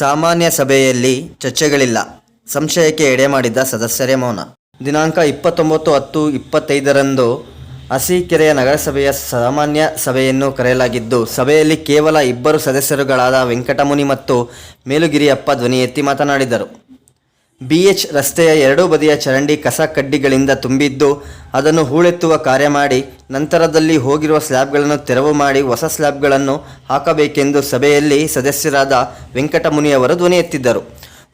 ಸಾಮಾನ್ಯ ಸಭೆಯಲ್ಲಿ ಚರ್ಚೆಗಳಿಲ್ಲ. ಸಂಶಯಕ್ಕೆ ಎಡೆ ಮಾಡಿದ್ದ ಸದಸ್ಯರೇ ಮೌನ. ದಿನಾಂಕ ಇಪ್ಪತ್ತೊಂಬತ್ತು ಹತ್ತು ಇಪ್ಪತ್ತೈದರಂದು ಅಸಿಕೆರೆಯ ನಗರಸಭೆಯ ಸಾಮಾನ್ಯ ಸಭೆಯನ್ನು ಕರೆಯಲಾಗಿದ್ದು, ಸಭೆಯಲ್ಲಿ ಕೇವಲ ಇಬ್ಬರು ಸದಸ್ಯರುಗಳಾದ ವೆಂಕಟಮುನಿ ಮತ್ತು ಮೇಲುಗಿರಿಯಪ್ಪ ಧ್ವನಿ ಎತ್ತಿ ಮಾತನಾಡಿದರು. ಬಿಎಚ್ ರಸ್ತೆಯ ಎರಡೂ ಬದಿಯ ಚರಂಡಿ ಕಸ ಕಡ್ಡಿಗಳಿಂದ ತುಂಬಿದ್ದು, ಅದನ್ನು ಹೂಳೆತ್ತುವ ಕಾರ್ಯ ಮಾಡಿ, ನಂತರದಲ್ಲಿ ಹೋಗಿರುವ ಸ್ಲ್ಯಾಬ್ಗಳನ್ನು ತೆರವು ಮಾಡಿ ಹೊಸ ಸ್ಲ್ಯಾಬ್ಗಳನ್ನು ಹಾಕಬೇಕೆಂದು ಸಭೆಯಲ್ಲಿ ಸದಸ್ಯರಾದ ವೆಂಕಟಮುನಿಯವರು ಧ್ವನಿ ಎತ್ತಿದ್ದರು.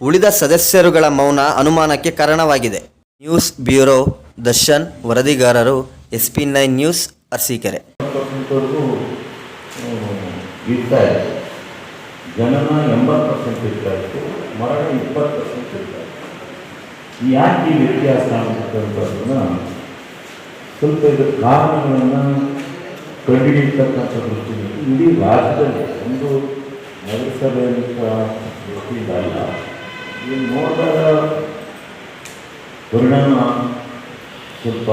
ಉಳಿದ ಸದಸ್ಯರುಗಳ ಮೌನ ಅನುಮಾನಕ್ಕೆ ಕಾರಣವಾಗಿದೆ. News bureau, Darshan, ವರದಿಗಾರರು S P nine news, Arsikere. ಜನನ ಎಂಬತ್ತು ಪರ್ಸೆಂಟ್ ಇತ್ತು ಮರಣ ಇಪ್ಪತ್ತು ಪರ್ಸೆಂಟ್ ಯಾಕೆ ಈ ವ್ಯತ್ಯಾಸ ಆಗುತ್ತಂತ ಸ್ವಲ್ಪ ಇದರ ಕಾರಣಗಳನ್ನು ಕಂಡುಹಿಡಿತಕ್ಕಂಥ ದೃಷ್ಟಿಯಲ್ಲಿ ಇಡೀ ರಾಜ್ಯದಲ್ಲಿ ಒಂದು ನಗರಸಭೆಯಂಥ ದೃಷ್ಟಿಯಿಂದ ಈ ನೋಡಿದಾಗ ಪರಿಣಾಮ ಸ್ವಲ್ಪ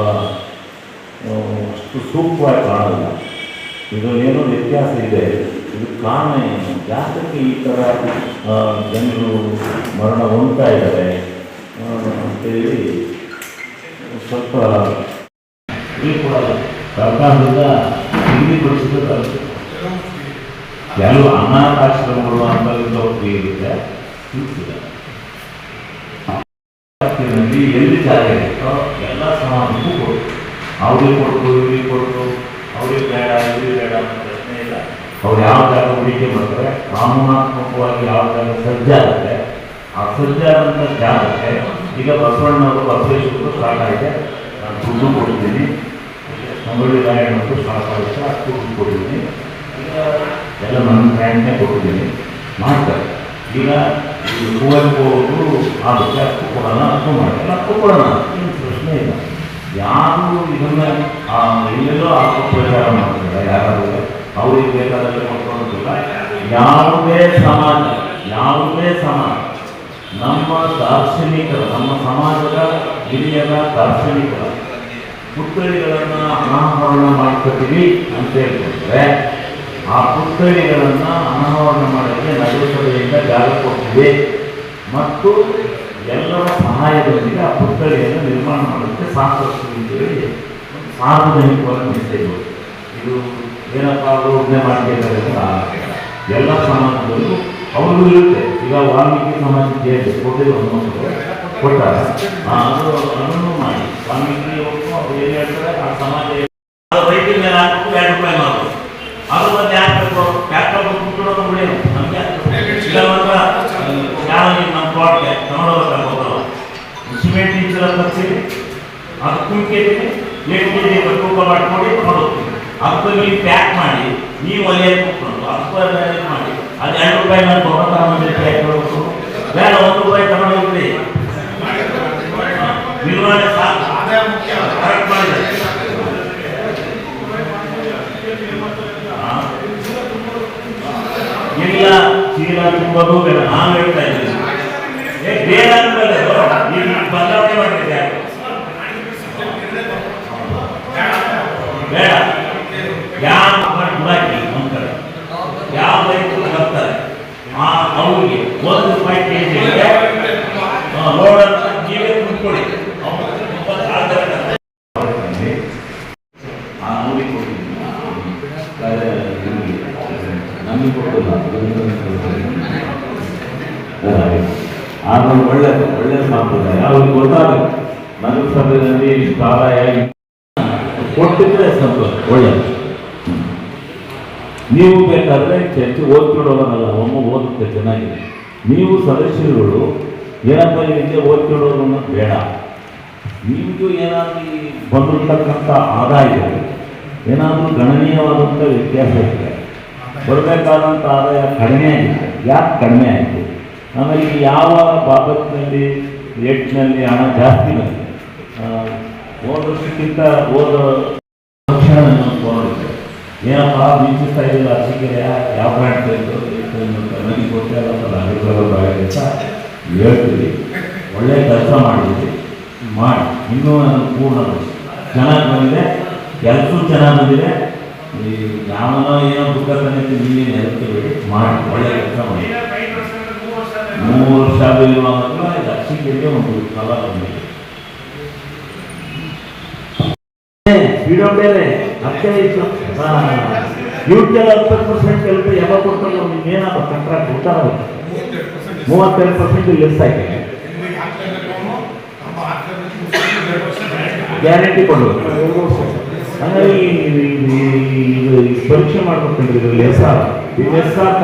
ಅಷ್ಟು ಸೂಕ್ತವಾಗಿ ಕಾಣಲ್ಲ. ಇದರಲ್ಲೇನೋ ವ್ಯತ್ಯಾಸ ಇದೆ. ಇದು ಕಾರಣ ಏನು? ಜಾತಕ್ಕೆ ಈ ಥರ ಜನರು ಮರಣ ಹೊಂದ್ತಾ ಇದ್ದಾರೆ. ಅಂತೇಳಿ ಸ್ವಲ್ಪ ಸರ್ಕಾರದಿಂದ ನಿಗದಿಪಡಿಸಿದ ಕೆಲವು ಅನಾಥಾಶ್ರಮಗಳು ಅಂತ ಇರುತ್ತೆ ಇರ್ತಿದೆ. ಎಲ್ಲಿ ಜಾಗ ಇರುತ್ತೋ ಎಲ್ಲ ಸಮಾಜಕ್ಕೂ ಕೊಡು ಅವ್ರಿಗೆ ಕೊಟ್ಟು, ಇವ್ರಿಗೆ ಕೊಟ್ಟು, ಅವ್ರಿಗೆ ಬೇಡ, ಇವ್ರಿಗೆ ಬೇಡ ಅಂತ ಪ್ರಶ್ನೆ ಇಲ್ಲ. ಅವ್ರು ಯಾವ ಜಾಗ ಹೂಡಿಕೆ ಮಾಡ್ತಾರೆ? ಕಾನೂನಾತ್ಮಕವಾಗಿ ಯಾವ ಜಾಗ ಸಜ್ಜಾಗುತ್ತೆ ಆ ಸಜ್ಜಾದಂಥ ಜಾಗಕ್ಕೆ ಈಗ ಬಸವಣ್ಣವರು ಬಸವೇಶ್ವರರು ಸ್ಟಾರ್ಟ್ ಆಗಿದೆ. ನಾನು ದುಡ್ಡು ಕೊಟ್ಟಿದ್ದೀನಿ. ಸಂಗೊಳ್ಳಿ ರಾಯಣ್ಣ ಮತ್ತು ಸ್ಟಾರ್ಟ್ ಆಗುತ್ತೆ ಅಷ್ಟು ದುಡ್ಡು ಕೊಟ್ಟಿದ್ದೀನಿ. ಈಗ ಎಲ್ಲ ನನ್ನ ಬ್ರ್ಯಾಂಡ್ನೇ ಕೊಟ್ಟಿದ್ದೀನಿ. ಮಾಡ್ತಾರೆ. ಈಗ ಅವರು ಆಗುತ್ತೆ ಅಷ್ಟು ಕೊಡೋಣ ಅಷ್ಟು ಮಾಡ್ತಾರೆ ಅಷ್ಟು ಕೊಡೋಣ. ಏನು ಪ್ರಶ್ನೆ ಇಲ್ಲ. ಯಾರು ಇದನ್ನು ಎಲ್ಲೆಲ್ಲೋ ಎಲ್ಲೆಲ್ಲೋ ಪ್ರಚಾರ ಮಾಡ್ತಾರೆ ಯಾರಾದರೂ ಅವ್ರಿಗೆ ಬೇಕಾದಲ್ಲಿ ಮಾಡ್ಕೊಳ್ಳೋದಿಲ್ಲ. ಯಾವುದೇ ಸಮಾಜ ಯಾವುದೇ ಸಮಾಜ ನಮ್ಮ ದಾರ್ಶನಿಕರ, ನಮ್ಮ ಸಮಾಜದ ಹಿರಿಯರ ದಾರ್ಶನಿಕರ ಪುತ್ಥಳಿಗಳನ್ನು ಅನಾವರಣ ಮಾಡ್ಕೊತೀವಿ ಅಂತ ಹೇಳ್ಕೊಂಡ್ರೆ, ಆ ಪುತ್ಥಳಿಗಳನ್ನು ಅನಾವರಣ ಮಾಡೋಕ್ಕೆ ನಗರಸಭೆಯಿಂದ ಜಾಗ ಕೊಡ್ತೀವಿ. ಮತ್ತು ಎಲ್ಲರ ಸಹಾಯದೊಂದಿಗೆ ಆ ಪುತ್ಥಳಿಯನ್ನು ನಿರ್ಮಾಣ ಮಾಡೋಕ್ಕೆ ಸಾಕಷ್ಟು ಅಂತೇಳಿ ಸಾರ್ವಜನಿಕವಾಗಿ ಮೆಸೇಜ್ ಇದು ಏನಪ್ಪ ಅವರು ಅಂತ ಆಗಲ್ಲ. ಎಲ್ಲ ಸಮಾಜದಲ್ಲೂ ಅವರು ಇರುತ್ತೆ. ಈಗ ವಾಲ್ಮೀಕಿ ಹೇಗೆ ಕೊಟ್ಟಿರೋ ಒಂದು ಕೊಟ್ಟಾರ ಅದು ಅದನ್ನು ಮಾಡಿ. ವಾಲ್ಮೀಕಿ ಅವ್ರು ಏನು ಹೇಳ್ತಾರೆ? ಆ ಸಮಾಜ ರೈತರ ಮೇಲೆ ಹಾಕ್ಬಿಟ್ಟು ಎರಡು ರೂಪಾಯಿ ಅದು ಮತ್ತೆ ಹಾಕ್ಬೇಕು ಟ್ಯಾಕ್ಟರ್ ಬಿಟ್ಬಿಡೋದು ಬಿಡೇನು ನಮಗೆ ನಮ್ಮ ತೋಟಕ್ಕೆ ತಗೊಂಡೋಗ್ಬೇಕಾಗ್ಬೋದಲ್ಲ ಸಿಮೆಂಟ್ ಇಂಚಲ ತರಿಸಿ ಅದು ಎಷ್ಟು ಕೆ ಜಿ ತೂಕ ಮಾಡ್ಕೊಂಡು ತಗೊಂಡೋಗ್ತೀವಿ ಅದಕ್ಕೆ ಪ್ಯಾಕ್ ಮಾಡಿ ನೀವು ಅಲ್ಲಿ ಕೂತ್ಕೊಂಡು ಅದಕ್ಕೆ ಮಾಡಿ ಅದು ಎರಡು ರೂಪಾಯಿ ನಾನು ತೊಗೊಂಡು ತಗೊಂಡು ಪ್ಯಾಕ್ ಮಾಡಬೇಕು ಬೇಡ, ಒಂದು ರೂಪಾಯಿ ತಗೊಂಡೋಗ್ರಿ ನಿರ್ವಹಣೆ ಕರೆಕ್ಟ್ ಮಾಡಿದ್ರೆ ಹಾ. ಇಲ್ಲ ಚೀಲ ತುಂಬೋದು ಬೇಡ ನಾನು ಹೇಳ್ತಾ ಇದ್ದೀನಿ. ಏ, ಬೇಡ ಅಂದ್ಮೇಲೆ ಬದಲಾವಣೆ ಮಾಡಿದ್ದೆ ಬೇಡ ಯಾವ ಗುಡಾಕಿ ನಮ್ಮ ಕಡೆ ಯಾವ ರೈತರು ಬರ್ತಾರೆ ಆ ಅವ್ರಿಗೆ ಒಂದು ನೀವೇ ನಮಗೆ ಕೊಟ್ಟಿಲ್ಲ ಆದ್ರೆ ಒಳ್ಳೆ ಒಳ್ಳೆ ಸಂಪ್ರದಾಯ. ಅವ್ರಿಗೆ ಗೊತ್ತಾಗುತ್ತೆ. ನಗರಸಭೆಯಲ್ಲಿ ಇಷ್ಟು ಆದಾಯ ಕೊಟ್ಟಿದ್ರೆ ಸಂತೋಷ. ಒಳ್ಳೆಯದು ನೀವು ಬೇಕಾದ್ರೆ ಚರ್ಚೆ ಓದ್ಕೊಳ್ಳೋದನ್ನಲ್ಲ ಒಮ್ಮೆ ಓದುತ್ತೆ ಚೆನ್ನಾಗಿದೆ. ನೀವು ಸದಸ್ಯರುಗಳು ಏನಪ್ಪ ಇದಕ್ಕೆ ಓದ್ಕೊಳ್ಳೋದು ಅನ್ನೋದು ಬೇಡ. ನಿಮಗೂ ಏನಾದರೂ ಈ ಬಂದಿರ್ತಕ್ಕಂಥ ಆದಾಯ ಏನಾದರೂ ಗಣನೀಯವಾದಂಥ ವ್ಯತ್ಯಾಸ ಇದೆ. ಬರಬೇಕಾದಂಥ ಆದಾಯ ಕಡಿಮೆ ಆಗಿದೆ. ಯಾಕೆ ಕಡಿಮೆ ಆಯಿತು ಆಮೇಲೆ ಯಾವ ಬಾಬತ್ನಲ್ಲಿ, ರೇಟ್ನಲ್ಲಿ ಹಣ ಜಾಸ್ತಿ ಬಂದಿದೆ. ಹೋದ ವರ್ಷಕ್ಕಿಂತ ಹೋದ ತಕ್ಷಣ ಏನಪ್ಪಾ ವೀಕ್ಷಿಸ್ತಾ ಇದ್ದಿಲ್ಲ ಅರ್ಸಿಕೆರೆ ಯಾವ ಬ್ರ್ಯಾಂಡ್ ನನಗೆ ಗೊತ್ತಿಲ್ಲ ಅಭಿಪ್ರಾಯ ಅಂತ ಹೇಳ್ತೀವಿ ಒಳ್ಳೆ ಕೆಲಸ ಮಾಡಿದ್ವಿ ಮಾಡಿ ಇನ್ನೂ ನಾನು ಪೂರ್ಣ ಚೆನ್ನಾಗಿ ಬಂದಿದೆ ಕೆಲಸೂ ಚೆನ್ನಾಗಿ ಬಂದಿದೆ ಈ ಯಾವನೋ ಏನೋ ದುಃಖ ತಂದಿದ್ದು ನೀವೇನು ಹೇಳ್ತೀವಿ ಮಾಡಿ ಒಳ್ಳೆ ಕೆಲಸ ಮಾಡಿ ಮೂರು ವರ್ಷ ಇರುವಾಗ ಅಕ್ಷಿಕೆಗೆ ಒಂದು ಫಲ ಬಂದಿದೆ ಡೇನೆ ಹತ್ತೆ ಇತ್ತು ಇವ್ರಿಗೆಲ್ಲ ಹತ್ತತ್ತು ಪರ್ಸೆಂಟ್ ಕೆಲಸ ಯಾವಾಗ ಕೊಡ್ತಾರೆ. ನಿಮ್ಗೇನಾದ್ರು ಕಂಟ್ರಾಕ್ಟ್ ಕೊಡ್ತಾರ ಮೂವತ್ತೆರಡು ಪರ್ಸೆಂಟ್ ಲೆಸ್ ಆಗಿದೆ ಗ್ಯಾರಂಟಿ ಕೊಡಬೇಕು ಹಂಗಾಗಿ ಇದು- ಇದು ಇದು ಪರೀಕ್ಷೆ ಮಾಡ್ಬೇಕಂದ್ರೆ ಇದರಲ್ಲಿ ಎಸ್ ಆರ್. ನಿಮ್ಮ ಎಸ್ ಆರ್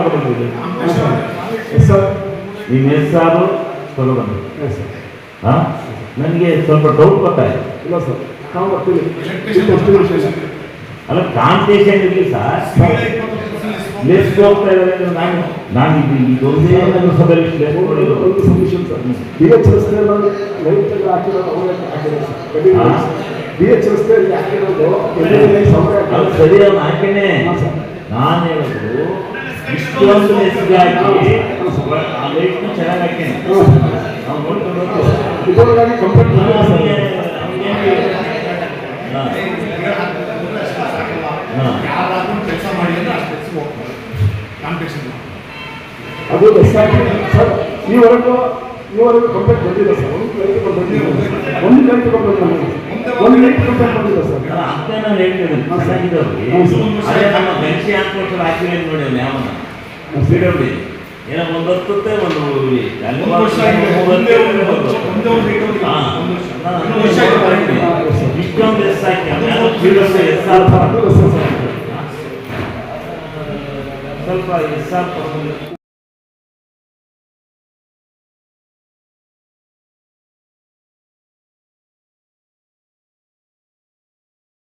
ನಿಮ್ಮ ಎಸ್ ಆರ್. ತಗೊಳ್ಬಂದು ಎಸ್ ಸರ್ ಹಾಂ ನನಗೆ ಸ್ವಲ್ಪ ಡೌಟ್ ಗೊತ್ತಾಯ್ತು ಇಲ್ಲ ಸರ್ ನಾವು ಬರ್ತೀವಿ. ಇದು ಎಷ್ಟು ನಿಮಿಷ ಇಲ್ಲ ಅಲ್ಲ ಕಾಂಪಿಟೇಷನ್ ಇರಲಿ ಸರ್ ಲೆಸ್ ಹೋಗ್ತಾ ಇದ್ದಾರೆ ಅಂದ್ರೆ ನಾನು ನಾನು ಇದು ಇದೊಂದೇ ನನ್ನ ಸಭೆಯಲ್ಲಿ ಲೆಸ್ ಒಂದು ಒಂದು ಸೊಲ್ಯೂಷನ್ ಸರ್ ಬಿ ಎಚ್ ರಸ್ತೆಯಲ್ಲಿ ಲೈಟ್ ಹಾಕಿರೋ ಅವರೇ ಹಾಕಿರೋ ಹಾ. ಸರ್ ಬಿ ಎಚ್ ರಸ್ತೆಯಲ್ಲಿ ಹಾಕಿರೋದು ಎಲ್ಲಿ ಸಮಯ ಅದು ಸರಿ ಅವ್ನು ಹಾಕೇನೆ ಹಾಂ ಸರ್ ನಾನು ಹೇಳೋದು ಇಷ್ಟೊಂದು ಲೆಸ್ಗಾಗಿ ಆ ಲೈಟ್ನ ಚೆನ್ನಾಗಿ ಹಾಕೇನೆ ನಾವು ನೋಡ್ಕೊಂಡು ಹೋಗ್ತೀವಿ ಇದರೊಳಗಾಗಿ ಕಂಪ್ಲೇಂಟ್ ನಾನು ಮಾಡಿಲ್ಲ ಅವ್ನಿಗೆ- ಸರ್ ಅವ್ನಿಗೆ- ಹಾ. ಹಾ. ಯಾರಾದ್ರೂ ಕೆಲಸ ಮಾಡಿ ಅಂದ್ರೆ ಅಷ್ಟು ಹೆಚ್ಚು ಹೋಗ್ತಾರೆ ಕಾಂಪಿಟೇಷನ್ ಅದು ಸರ್ ಈವರೆಗೂ ಈವರೆಗೂ ಕಂಪ್ಲೇಂಟ್ ಬಂದಿಲ್ಲ ಸರ್. ಒಂದು ಲೈಟ್ ಬಂದಿಲ್ಲ. ಒಂದು ಲೈಟ್ ಕಂಪ್ಲೇಂಟ್ ಬಂದಿಲ್ಲ. ಒಂದು ಲೈಟ್ ಕಂಪ್ಲೇಂಟ್ ಬಂದಿಲ್ಲ ಸರ್. ನಾನು. ಅದೇ ನಮ್ಮ ಹಾಕಿಲ್ಲ ನೋಡಿ ಏನೋ ಒಂದು ಹೊತ್ತುತ್ತೆ ಒಂದು. ಇಷ್ಟೊಂದು ಎಸ್ ಹಾಕಿ ಎಸ್ ಅದು ಸರ್